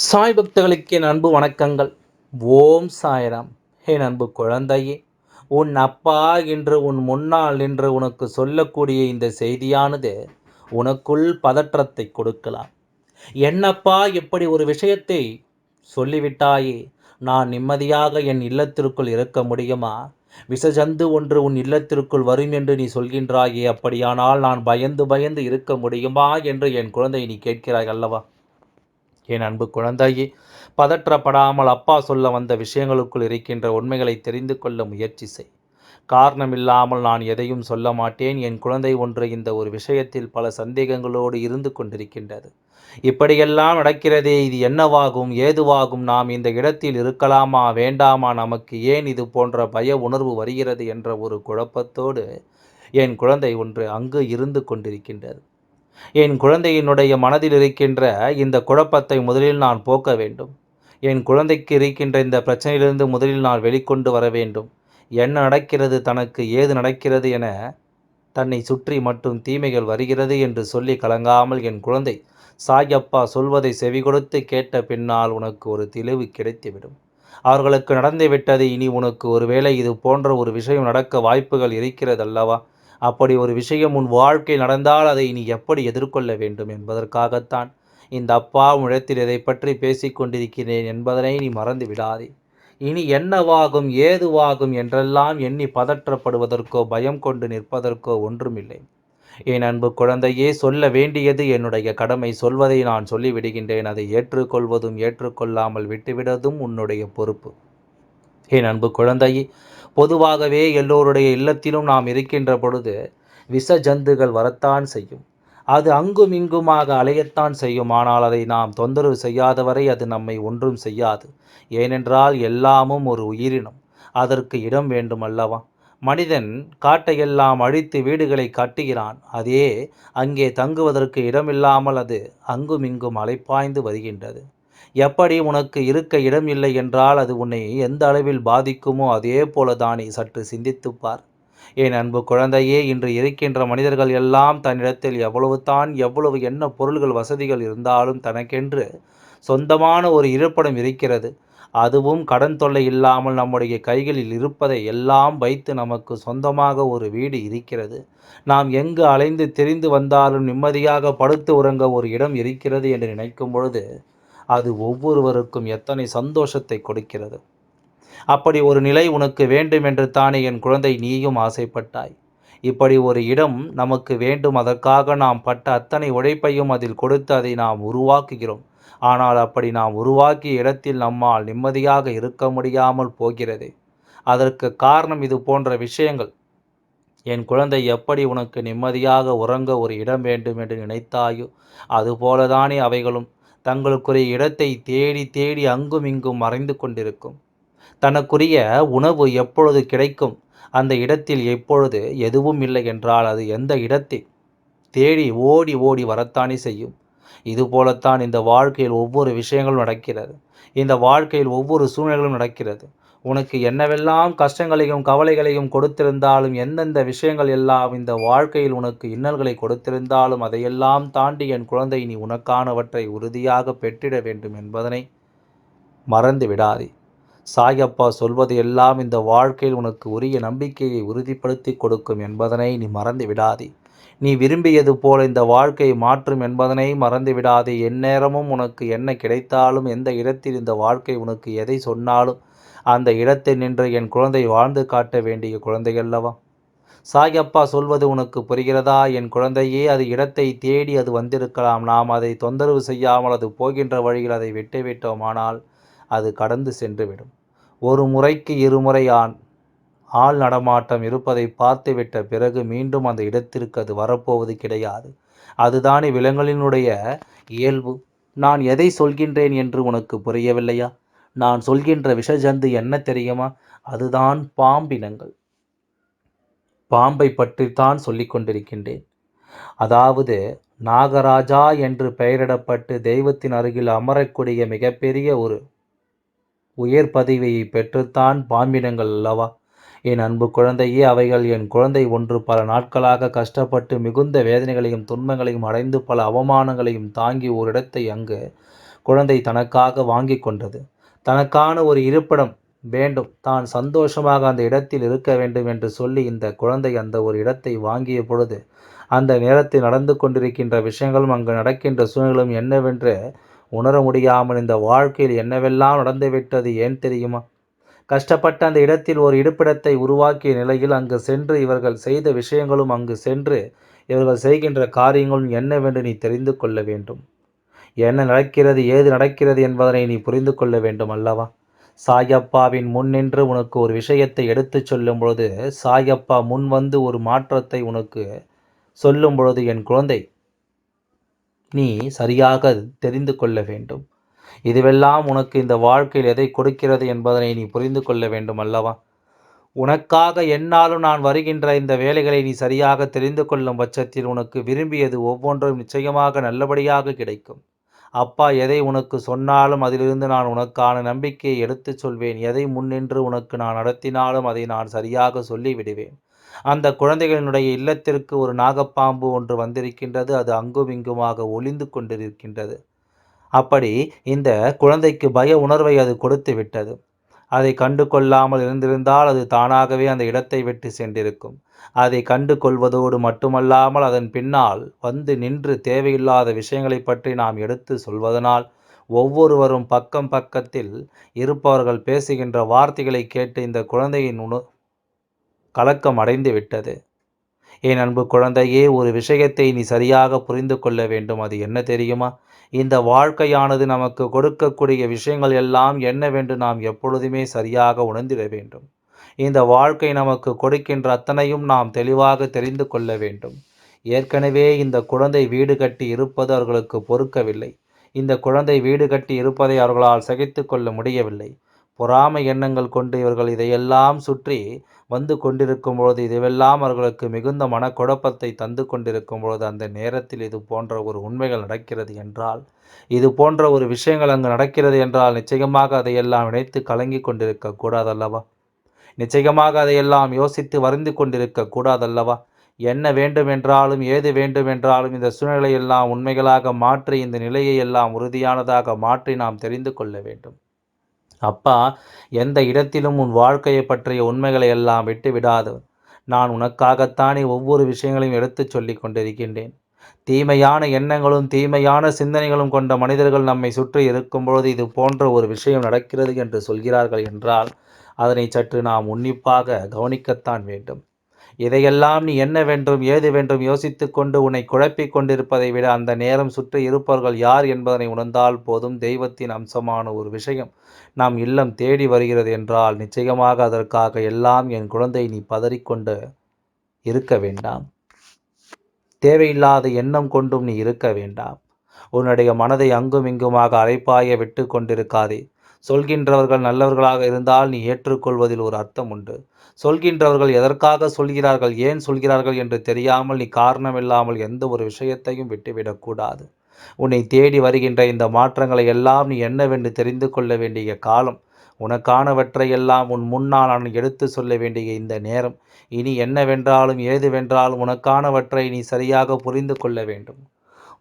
சாய் பக்தர்களுக்கு என் அன்பு வணக்கங்கள். ஓம் சாய்ராம். என் அன்பு குழந்தையே உன் அப்பா என்று உன் முன்னால் நின்று உனக்கு சொல்லக்கூடிய இந்த செய்தியானது உனக்குள் பதற்றத்தை கொடுக்கலாம். என்னப்பா எப்படி ஒரு விஷயத்தை சொல்லிவிட்டாயே நான் நிம்மதியாக என் இல்லத்திற்குள் இருக்க முடியுமா? விஷஜந்து ஒன்று உன் இல்லத்திற்குள் வரும் என்று நீ சொல்கின்றாயே அப்படியானால் நான் பயந்து பயந்து இருக்க முடியுமா என்று என் குழந்தை நீ கேட்கிறாய் அல்லவா? என் அன்பு குழந்தையே பதற்றப்படாமல் அப்பா சொல்ல வந்த விஷயங்களுக்குள் இருக்கின்ற உண்மைகளை தெரிந்து கொள்ள முயற்சி செய். காரணமில்லாமல் நான் எதையும் சொல்ல மாட்டேன். என் குழந்தை ஒன்று இந்த ஒரு விஷயத்தில் பல சந்தேகங்களோடு இருந்து கொண்டிருக்கின்றது. இப்படியெல்லாம் நடக்கிறதே இது என்னவாகும் ஏதுவாகும்? நாம் இந்த இடத்தில் இருக்கலாமா வேண்டாமா? நமக்கு ஏன் இது போன்ற பய உணர்வு வருகிறது என்ற ஒரு குழப்பத்தோடு என் குழந்தை ஒன்று அங்கு இருந்து கொண்டிருக்கின்றது. என் குழந்தையினுடைய மனதில் இருக்கின்ற இந்த குழப்பத்தை முதலில் நான் போக்க வேண்டும். என் குழந்தைக்கு இருக்கின்ற இந்த பிரச்சனையிலிருந்து முதலில் நான் வெளிக்கொண்டு வர வேண்டும். என்ன நடக்கிறது தனக்கு ஏது நடக்கிறது என தன்னை சுற்றி மட்டும் தீமைகள் வருகிறது என்று சொல்லி கலங்காமல் என் குழந்தை சாயப்பா சொல்வதை செவி கொடுத்து கேட்ட பின்னால் உனக்கு ஒரு தெளிவு கிடைத்துவிடும். அவர்களுக்கு நடந்து விட்டது இனி உனக்கு ஒருவேளை இது போன்ற ஒரு விஷயம் நடக்க வாய்ப்புகள் இருக்கிறதல்லவா? அப்படி ஒரு விஷயம் உன் வாழ்க்கை நடந்தால் அதை நீ எப்படி எதிர்கொள்ள வேண்டும் என்பதற்காகத்தான் இந்த அப்பா உழத்தில் இதை பற்றி பேசிக் கொண்டிருக்கிறேன் என்பதனை நீ மறந்து விடாதே. இனி என்னவாகும் ஏதுவாகும் என்றெல்லாம் எண்ணி பதற்றப்படுவதற்கோ பயம் கொண்டு நிற்பதற்கோ ஒன்றுமில்லை. என் அன்பு குழந்தையே சொல்ல வேண்டியது என்னுடைய கடமை. சொல்வதை நான் சொல்லிவிடுகின்றேன். அதை ஏற்றுக்கொள்வதும் ஏற்றுக்கொள்ளாமல் விட்டுவிடதும் உன்னுடைய பொறுப்பு. என் அன்பு குழந்தையே பொதுவாகவே எல்லோருடைய இல்லத்திலும் நாம் இருக்கின்ற பொழுது விஷ ஜந்துகள் வரத்தான் செய்யும். அது அங்கும் இங்குமாக அலையத்தான் செய்யும். ஆனால் அதை நாம் தொந்தரவு செய்யாதவரை அது நம்மை ஒன்றும் செய்யாது. ஏனென்றால் எல்லாமும் ஒரு உயிரினம். அதற்கு இடம் வேண்டும் அல்லவா மனிதன் காட்டையெல்லாம் அழித்து வீடுகளை கட்டுகிறான். அதே அங்கே தங்குவதற்கு இடமில்லாமல் அது அங்குமிங்கும் அலைப்பாய்ந்து வருகின்றது. எப்படி உனக்கு இருக்க இடம் இல்லை என்றால் அது உன்னை எந்த அளவில் பாதிக்குமோ அதே போல தானே சற்று சிந்தித்துப்பார். என் அன்பு குழந்தையே இன்று இருக்கின்ற மனிதர்கள் எல்லாம் தன்னிடத்தில் எவ்வளவு தான் எவ்வளவு என்ன பொருள்கள் வசதிகள் இருந்தாலும் தனக்கென்று சொந்தமான ஒரு இருப்பிடம் இருக்கிறது. அதுவும் கடன் தொல்லை இல்லாமல் நம்முடைய கைகளில் இருப்பதை எல்லாம் வைத்து நமக்கு சொந்தமாக ஒரு வீடு இருக்கிறது. நாம் எங்கு அலைந்து தெரிந்து வந்தாலும் நிம்மதியாக படுத்து உறங்க ஒரு இடம் இருக்கிறது என்று நினைக்கும் பொழுது அது ஒவ்வொருவருக்கும் எத்தனை சந்தோஷத்தை கொடுக்கிறது? அப்படி ஒரு நிலை உனக்கு வேண்டும் என்று தானே என் குழந்தை நீயும் ஆசைப்பட்டாய். இப்படி ஒரு இடம் நமக்கு வேண்டும் அதற்காக நாம் பட்ட அத்தனை உழைப்பையும் அதில் கொடுத்து அதை நாம் உருவாக்குகிறோம். ஆனால் அப்படி நாம் உருவாக்கிய இடத்தில் நம்மால் நிம்மதியாக இருக்க முடியாமல் போகிறது. அதற்கு காரணம் இது போன்ற விஷயங்கள். என் குழந்தை எப்படி உனக்கு நிம்மதியாக உறங்க ஒரு இடம் வேண்டும் என்று நினைத்தாயோ அதுபோலதானே அவைகளும். தங்களுக்குரிய இடத்தை தேடி தேடி அங்கும் இங்கும் மறைந்து கொண்டிருக்கும். தனக்குரிய உணவு எப்பொழுது கிடைக்கும்? அந்த இடத்தில் எப்பொழுது? எதுவும் இல்லை என்றால் அது எந்த இடத்தில்? தேடி ஓடி ஓடி வரத்தானே செய்யும். இதுபோலத்தான் இந்த வாழ்க்கையில் ஒவ்வொரு விஷயங்களும் நடக்கிறது. இந்த வாழ்க்கையில் ஒவ்வொரு சூழ்நிலைகளும் நடக்கிறது. உனக்கு என்னவெல்லாம் கஷ்டங்களையும் கவலைகளையும் கொடுத்திருந்தாலும் எந்தெந்த விஷயங்கள் எல்லாம் இந்த வாழ்க்கையில் உனக்கு இன்னல்களை கொடுத்திருந்தாலும் அதையெல்லாம் தாண்டி என் குழந்தை நீ உனக்கானவற்றை உறுதியாக பெற்றிட வேண்டும் என்பதனை மறந்து விடாதே. சாயப்பா சொல்வது எல்லாம் இந்த வாழ்க்கையில் உனக்கு உரிய நம்பிக்கையை உறுதிப்படுத்தி கொடுக்கும் என்பதனை நீ மறந்து விடாதே. நீ விரும்பியது போல இந்த வாழ்க்கையை மாற்றும் என்பதனை மறந்து விடாதே. எந்நேரமும் உனக்கு என்ன கிடைத்தாலும் எந்த இடத்தில் இந்த வாழ்க்கை உனக்கு எதை சொன்னாலும் அந்த இடத்தில் நின்று என் குழந்தை வாழ்ந்து காட்ட வேண்டிய குழந்தையல்லவா சாயப்பா சொல்வது உனக்கு புரிகிறதா? என் குழந்தையே அது இடத்தை தேடி அது வந்திருக்கலாம். நாம் அதை தொந்தரவு செய்யாமல் அது போகின்ற வழியில் அதை விட்டுவிட்டோமானால் அது கடந்து சென்றுவிடும் ஒரு முறைக்கு இருமுறை ஆண் ஆள் நடமாட்டம் இருப்பதை பார்த்துவிட்ட பிறகு மீண்டும் அந்த இடத்திற்கு அது வரப்போவது கிடையாது. அதுதானே விலங்குகளினுடைய இயல்பு. நான் எதை சொல்கின்றேன் என்று உனக்கு புரியவில்லையா? நான் சொல்கின்ற விஷஜந்து என்ன தெரியுமா? அதுதான் பாம்பினங்கள். பாம்பை பற்றித்தான் சொல்லிக்கொண்டிருக்கின்றேன் அதாவது நாகராஜா என்று பெயரிடப்பட்டு தெய்வத்தின் அருகில் அமரக்கூடிய மிகப்பெரிய ஒரு உயர் பதவியை பெற்றுத்தான் பாம்பினங்கள் அல்லவா? என் அன்பு குழந்தையே அவைகள் என் குழந்தை ஒன்று. பல நாட்களாக கஷ்டப்பட்டு மிகுந்த வேதனைகளையும் துன்பங்களையும் அடைந்து பல அவமானங்களையும் தாங்கி ஓரிடத்தை அங்கு குழந்தை தனக்காக வாங்கி கொண்டது. தனக்கான ஒரு இருப்பிடம் வேண்டும். தான் சந்தோஷமாக அந்த இடத்தில் இருக்க வேண்டும் என்று சொல்லி இந்த குழந்தை அந்த ஒரு இடத்தை வாங்கிய பொழுது அந்த நேரத்தில் நடந்து கொண்டிருக்கின்ற விஷயங்களும் அங்கு நடக்கின்ற சூழ்நிலும் என்னவென்று உணர முடியாமல் இந்த வாழ்க்கையில் என்னவெல்லாம் நடந்துவிட்டது ஏன் தெரியுமா? கஷ்டப்பட்ட அந்த இடத்தில் ஒரு இருப்பிடத்தை உருவாக்கிய நிலையில் அங்கு சென்று இவர்கள் செய்த விஷயங்களும் அங்கு சென்று இவர்கள் செய்கின்ற காரியங்களும் என்னவென்று நீ தெரிந்து கொள்ள வேண்டும். என்ன நடக்கிறது ஏது நடக்கிறது என்பதனை நீ புரிந்து கொள்ள வேண்டும் அல்லவா? சாயப்பாவின் முன் நின்று உனக்கு ஒரு விஷயத்தை எடுத்துச் சொல்லும் பொழுது சாயப்பா முன் வந்து ஒரு மாற்றத்தை உனக்கு சொல்லும் பொழுது என் குழந்தை நீ சரியாக தெரிந்து கொள்ள வேண்டும். இதுவெல்லாம் உனக்கு இந்த வாழ்க்கையில் எதை கொடுக்கிறது என்பதனை நீ புரிந்து கொள்ள வேண்டும் அல்லவா? உனக்காக என்னாலும் நான் வருகின்ற இந்த வேலைகளை நீ சரியாக தெரிந்து கொள்ளும் பட்சத்தில் உனக்கு விரும்பியது ஒவ்வொன்றும் நிச்சயமாக நல்லபடியாக கிடைக்கும். அப்பா எதை உனக்கு சொன்னாலும் அதிலிருந்து நான் உனக்கான நம்பிக்கையை எடுத்துச் சொல்வேன். எதை முன்னின்று உனக்கு நான் நடத்தினாலும் அதை நான் சரியாக சொல்லிவிடுவேன். அந்த குழந்தைகளினுடைய இல்லத்திற்கு ஒரு நாகப்பாம்பு ஒன்று வந்திருக்கின்றது. அது அங்கும் இங்குமாக ஒளிந்து கொண்டிருக்கின்றது. அப்படி இந்த குழந்தைக்கு பய உணர்வை அது கொடுத்து விட்டது அதை கண்டு கொள்ளாமல் இருந்திருந்தால் அது தானாகவே அந்த இடத்தை விட்டு சென்றிருக்கும். அதை கண்டு கொள்வதோடு மட்டுமல்லாமல் அதன் பின்னால் வந்து நின்று தேவையில்லாத விஷயங்களை பற்றி நாம் எடுத்து சொல்வதனால் ஒவ்வொருவரும் பக்கம் பக்கத்தில் இருப்பவர்கள் பேசுகின்ற வார்த்தைகளை கேட்டு இந்த குழந்தையின் உணு கலக்கம் அடைந்து விட்டது. என் அன்பு குழந்தையே ஒரு விஷயத்தை நீ சரியாக புரிந்து கொள்ள வேண்டும். அது என்ன தெரியுமா? இந்த வாழ்க்கையானது நமக்கு கொடுக்கக்கூடிய விஷயங்கள் எல்லாம் என்னவென்று நாம் எப்பொழுதுமே சரியாக உணர்ந்திட வேண்டும். இந்த வாழ்க்கை நமக்கு கொடுக்கின்ற அத்தனையும் நாம் தெளிவாக தெரிந்து கொள்ள வேண்டும். ஏற்கனவே இந்த குழந்தை வீடு கட்டி இருப்பது அவர்களுக்கு பொறுக்கவில்லை. இந்த குழந்தை வீடு கட்டி இருப்பதை அவர்களால் சகித்து கொள்ள முடியவில்லை. பொறாமை எண்ணங்கள் கொண்டு இவர்கள் இதையெல்லாம் சுற்றி வந்து கொண்டிருக்கும் பொழுது இதுவெல்லாம் அவர்களுக்கு மிகுந்த மனக்குழப்பத்தை தந்து கொண்டிருக்கும் பொழுது அந்த நேரத்தில் இது போன்ற ஒரு உண்மைகள் நடக்கிறது என்றால் இது போன்ற ஒரு விஷயங்கள் அங்கு நடக்கிறது என்றால் நிச்சயமாக அதையெல்லாம் இணைத்து கலங்கி கொண்டிருக்க கூடாதல்லவா? நிச்சயமாக அதையெல்லாம் யோசித்து வருந்து கொண்டிருக்க கூடாதல்லவா? என்ன வேண்டும் என்றாலும் ஏது வேண்டும் என்றாலும் இந்த சூழ்நிலையெல்லாம் உண்மைகளாக மாற்றி இந்த நிலையை எல்லாம் உறுதியானதாக மாற்றி நாம் தெரிந்து கொள்ள வேண்டும். அப்பா எந்த இடத்திலும் உன் வாழ்க்கையை பற்றிய உண்மைகளை எல்லாம் விட்டு விடாது நான் உனக்காகத்தானே ஒவ்வொரு விஷயங்களையும் எடுத்துச் சொல்லி கொண்டிருக்கின்றேன். தீமையான எண்ணங்களும் தீமையான சிந்தனைகளும் கொண்ட மனிதர்கள் நம்மை சுற்றி இருக்கும்பொழுது இது போன்ற ஒரு விஷயம் நடக்கிறது என்று சொல்கிறார்கள் என்றால் அதனை சற்று நாம் உன்னிப்பாக கவனிக்கத்தான் வேண்டும். இதையெல்லாம் நீ என்ன வேண்டும் ஏது வேண்டும் யோசித்து கொண்டு உன்னை குழப்பிக் கொண்டிருப்பதை விட அந்த நேரம் சுற்றி இருப்பவர்கள் யார் என்பதனை உணர்ந்தால் போதும் தெய்வத்தின் அம்சமான ஒரு விஷயம். நாம் இல்லம் தேடி வருகிறது என்றால் நிச்சயமாக அதற்காக எல்லாம் என் குழந்தை நீ பதறிக்கொண்டு இருக்க வேண்டாம். தேவையில்லாத எண்ணம் கொண்டும் நீ இருக்க வேண்டாம். உன்னுடைய மனதை அங்கும் இங்குமாக அரைப்பாய விட்டு கொண்டிருக்காதே. சொல்கின்றவர்கள் நல்லவர்களாக இருந்தால் நீ ஏற்றுக்கொள்வதில் ஒரு அர்த்தம் உண்டு. சொல்கின்றவர்கள் எதற்காக சொல்கிறார்கள் ஏன் சொல்கிறார்கள் என்று தெரியாமல் நீ காரணமில்லாமல் எந்த ஒரு விஷயத்தையும் விட்டுவிடக்கூடாது. உன்னை தேடி வருகின்ற இந்த மாற்றங்களை எல்லாம் நீ என்னவென்று தெரிந்து கொள்ள வேண்டிய காலம். உனக்கானவற்றையெல்லாம் உன் முன்னால் நான் எடுத்து சொல்ல வேண்டிய இந்த நேரம். இனி என்னவென்றாலும் ஏதுவென்றாலும் உனக்கானவற்றை நீ சரியாக புரிந்து கொள்ள வேண்டும்.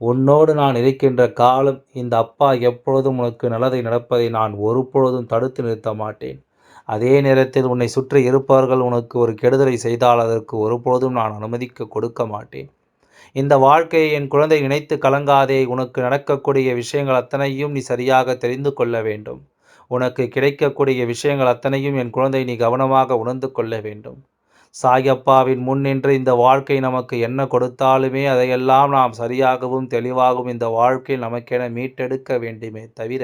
உன்னோடு நான் இருக்கின்ற காலம் இந்த அப்பா எப்பொழுதும் உனக்கு நல்லதை நடப்பதை நான் ஒருபொழுதும் தடுத்து நிறுத்த மாட்டேன். அதே நேரத்தில் உன்னை சுற்றி இருப்பவர்கள் உனக்கு ஒரு கெடுதலை செய்தால் அதற்கு ஒருபொழுதும் நான் அனுமதிக்க கொடுக்க மாட்டேன். இந்த வாழ்க்கையை என் குழந்தை நினைத்து கலங்காதே உனக்கு நடக்கக்கூடிய விஷயங்கள் அத்தனையும் நீ சரியாக தெரிந்து கொள்ள வேண்டும். உனக்கு கிடைக்கக்கூடிய விஷயங்கள் அத்தனையும் என் குழந்தை நீ கவனமாக உணர்ந்து கொள்ள வேண்டும். சாயப்பாவின் முன் நின்று இந்த வாழ்க்கை நமக்கு என்ன கொடுத்தாலுமே அதையெல்லாம் நாம் சரியாகவும் தெளிவாகவும் இந்த வாழ்க்கையில் நமக்கென மீட்டெடுக்க வேண்டுமே தவிர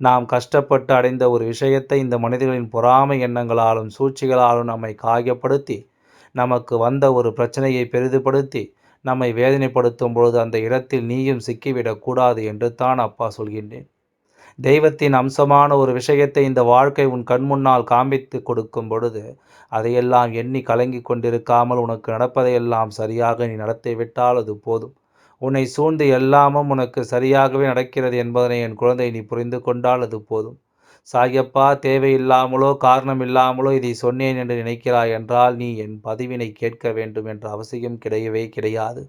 நாம் கஷ்டப்பட்டு அடைந்த ஒரு விஷயத்தை இந்த மனிதர்களின் பொறாமை எண்ணங்களாலும் சூழ்ச்சிகளாலும் நம்மை காயப்படுத்தி நமக்கு வந்த ஒரு பிரச்சனையை பெரிதுபடுத்தி நம்மை வேதனைப்படுத்தும் பொழுது அந்த இடத்தில் நீயும் சிக்கிவிடக்கூடாது என்று தான் அப்பா சொல்கின்றேன். தெய்வத்தின் அம்சமான ஒரு விஷயத்தை இந்த வாழ்க்கை உன் கண் முன்னால் காண்பித்து கொடுக்கும் பொழுது அதையெல்லாம் எண்ணி கலங்கி கொண்டிருக்காமல் உனக்கு நடப்பதையெல்லாம் சரியாக நீ நடத்திவிட்டால் அது போதும். உன்னை சூழ்ந்து எல்லாமும் உனக்கு சரியாகவே நடக்கிறது என்பதனை என் குழந்தை நீ புரிந்து கொண்டால் அது போதும். சாயப்பா தேவையில்லாமலோ காரணம் இல்லாமலோ இதை சொன்னேன் என்று நினைக்கிறாய் என்றால் நீ என் பதிவினை கேட்க வேண்டும் என்ற அவசியம் கிடையவே கிடையாது.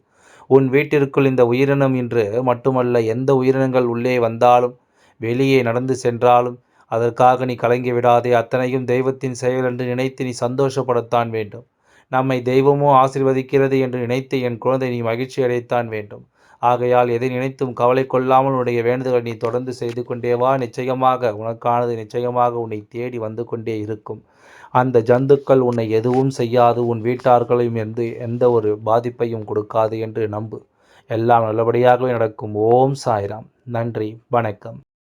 உன் வீட்டிற்குள் இந்த உயிரினம் இன்று மட்டுமல்ல எந்த உயிரினங்கள் உள்ளே வந்தாலும் வெளியே நடந்து சென்றாலும் அதற்காக நீ கலங்கி விடாதே. அத்தனையும் தெய்வத்தின் செயல் என்று நினைத்து நீ சந்தோஷப்படத்தான் வேண்டும். நம்மை தெய்வமோ ஆசிர்வதிக்கிறது என்று நினைத்து என் குழந்தை நீ மகிழ்ச்சி அடையத்தான் வேண்டும். ஆகையால் எதை நினைத்தும் கவலை கொள்ளாமல் உன்னுடைய வேண்டுதலை நீ தொடர்ந்து செய்து கொண்டே வா. நிச்சயமாக உனக்கானது நிச்சயமாக உன்னை தேடி வந்து கொண்டே இருக்கும். அந்த ஜந்துக்கள் உன்னை எதுவும் செய்யாது. உன் வீட்டார்களையும் எந்த எந்த ஒரு பாதிப்பையும் கொடுக்காது என்று நம்பு. எல்லாம் நல்லபடியாகவே நடக்கும். ஓம் சாய்ராம். நன்றி. வணக்கம்.